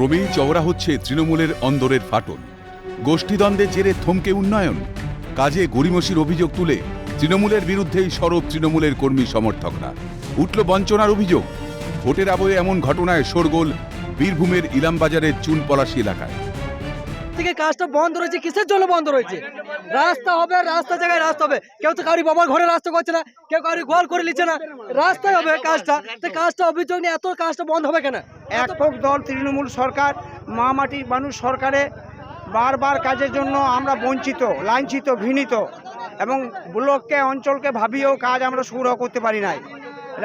ক্রমেই চওড়া হচ্ছে তৃণমূলের অন্দরের ফাটল। গোষ্ঠীদ্বন্দ্বের জেরে থমকে উন্নয়ন। কাজে গরিমসির অভিযোগ তুলে তৃণমূলের বিরুদ্ধেই সরব তৃণমূলের কর্মী সমর্থকরা। উঠল বঞ্চনার অভিযোগ। ভোটের আবহে এমন ঘটনায় শোরগোল বীরভূমের ইলামবাজারের চুন পলাশি এলাকায় কাজটা বন্ধ রয়েছে, কিসের জন্য বন্ধ রয়েছে? রাস্তা হবে, রাস্তা জায়গায় রাস্তা হবে। কেউ তো কারি বাবার ঘরে রাস্তা করছে না, কেউ কারি গোয়াল করে নিচ্ছে না। রাস্তায় হবে কাজটা। তো কাজটা অভিযোগ নিয়ে এত কাজটা বন্ধ হবে কেন? একক দল, তৃণমূল সরকার, মা মাটির মানুষ সরকারে বারবার কাজের জন্য আমরা বঞ্চিত, লাঞ্ছিত, ঘৃণিত এবং ব্লককে, অঞ্চলকে ভাবিয়েও কাজ আমরা সুগ্রহ করতে পারি নাই।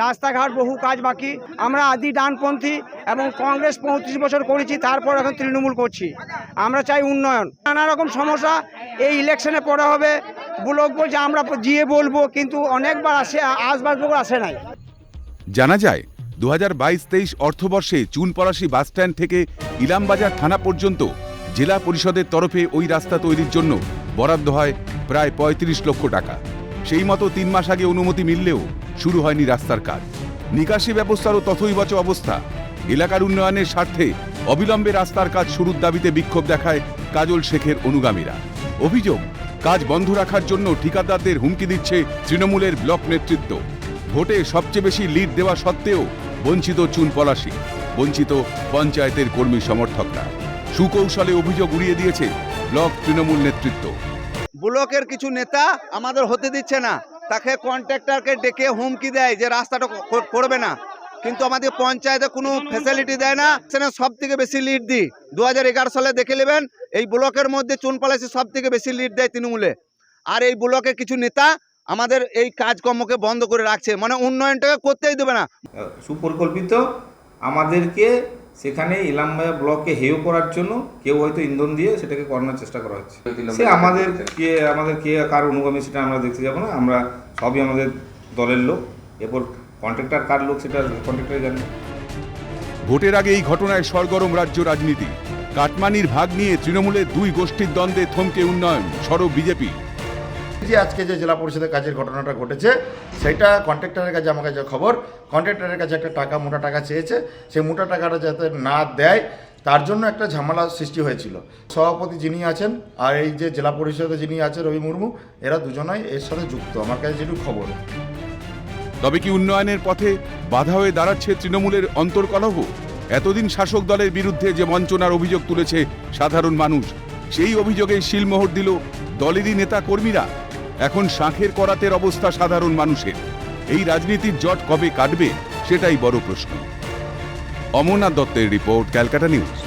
রাস্তাঘাট বহু কাজ বাকি। আমরা আদি ডানপন্থী এবং কংগ্রেস পঁয়ত্রিশ বছর করেছি, তারপর এখন তৃণমূল করছি। আমরা চাই উন্নয়ন। নানা রকম সমস্যা এই ইলেকশনে পড়া হবে। ব্লক বলছে, আমরা গিয়ে বলব, কিন্তু অনেকবার আসে আসবার আসে নাই। জানা যায় দু হাজার বাইশ তেইশ অর্থবর্ষে চুনপলাশি বাসস্ট্যান্ড থেকে ইলামবাজার থানা পর্যন্ত জেলা পরিষদের তরফে ওই রাস্তা তৈরির জন্য বরাদ্দ হয় প্রায় পঁয়ত্রিশ লক্ষ টাকা। সেই মতো তিন মাস আগে অনুমতি মিললেও শুরু হয়নি রাস্তার কাজ। নিকাশি ব্যবস্থারও তথৈবচ অবস্থা। এলাকার উন্নয়নের স্বার্থে অবিলম্বে রাস্তার কাজ শুরুর দাবিতে বিক্ষোভ দেখায় কাজল শেখের অনুগামীরা। অভিযোগ, কাজ বন্ধ রাখার জন্য ঠিকাদারদের হুমকি দিচ্ছে তৃণমূলের ব্লক নেতৃত্ব। ভোটে সবচেয়ে বেশি লিড দেওয়া সত্ত্বেও বঞ্চিত চুন পলাশি বঞ্চিত পঞ্চায়েতের কর্মী সমর্থকরা। সুকৌশলে অভিযোগ উড়িয়ে দিয়েছে ব্লক তৃণমূল নেতৃত্ব। ব্লকের কিছু নেতা আমাদের হতে দিচ্ছে না। তাকে কন্ট্রাক্টরকে ডেকে হুমকি দেয় যে রাস্তাটা করবে না। কিন্তু আমাদের পঞ্চায়েতে কোনো ফ্যাসিলিটি দেয় না। সেখানে সব থেকে বেশি লিড দিই। দু হাজার এগারো সালে দেখে নেবেন, এই ব্লকের মধ্যে চুনপালাসি সব থেকে বেশি লিড দেয় তৃণমূলে। আর এই ব্লকের কিছু নেতা আমাদের এই কাজকর্মকে বন্ধ করে রাখছে। মানে উন্নয়নটাকে করতেই দেবে না। সুপরিকল্পিত আমাদেরকে সেখানে ইলামবাজার ব্লককে হেয় করার জন্য কেউ হয়তো ইন্ধন দিয়ে সেটাকে করানোর চেষ্টা করা হচ্ছে। সে আমাদের কে আমাদের কে কার অনুগামী সেটা আমরা দেখতে যাব না আমরা সবই আমাদের দলের লোক। এরপর কন্ট্রাক্টর কার লোক সেটা কন্ট্রাক্টর জানবে ভোটের আগে এই ঘটনায় সরগরম রাজ্য রাজনীতি। কাটমানির ভাগ নিয়ে তৃণমূলের দুই গোষ্ঠীর দ্বন্দ্বে থমকে উন্নয়ন সরব বিজেপি। যে আজকে যে জেলা পরিষদের কাজের ঘটনাটা ঘটেছে, সেটা কন্ট্রাক্টরের কাছে আমার কাছে খবর। কন্ট্রাক্টরের কাছে একটা টাকা, মোটা টাকা চেয়েছে। সেই মোটা টাকাটা যাতে না দেয়, তার জন্য একটা ঝামেলা সৃষ্টি হয়েছিল। সভাপতি যিনি আছেন আর এই যে জেলা পরিষদে যিনি আছেন রবি মুর্মু, এরা দুজনাই এর সাথে যুক্ত। আমার কাছে যেটুকু খবর। তবে কি উন্নয়নের পথে বাধা হয়ে দাঁড়াচ্ছে তৃণমূলের অন্তর্কলহ? এতদিন শাসক দলের বিরুদ্ধে যে বঞ্চনার অভিযোগ তুলেছে সাধারণ মানুষ, সেই অভিযোগে শিলমোহর দিল দলেরই নেতা কর্মীরা। এখন শাঁখের করাতের অবস্থা সাধারণ মানুষের। এই রাজনীতির জট কবে কাটবে, সেটাই বড় প্রশ্ন। অমরনাথ দত্তের রিপোর্ট, ক্যালকাটা নিউজ।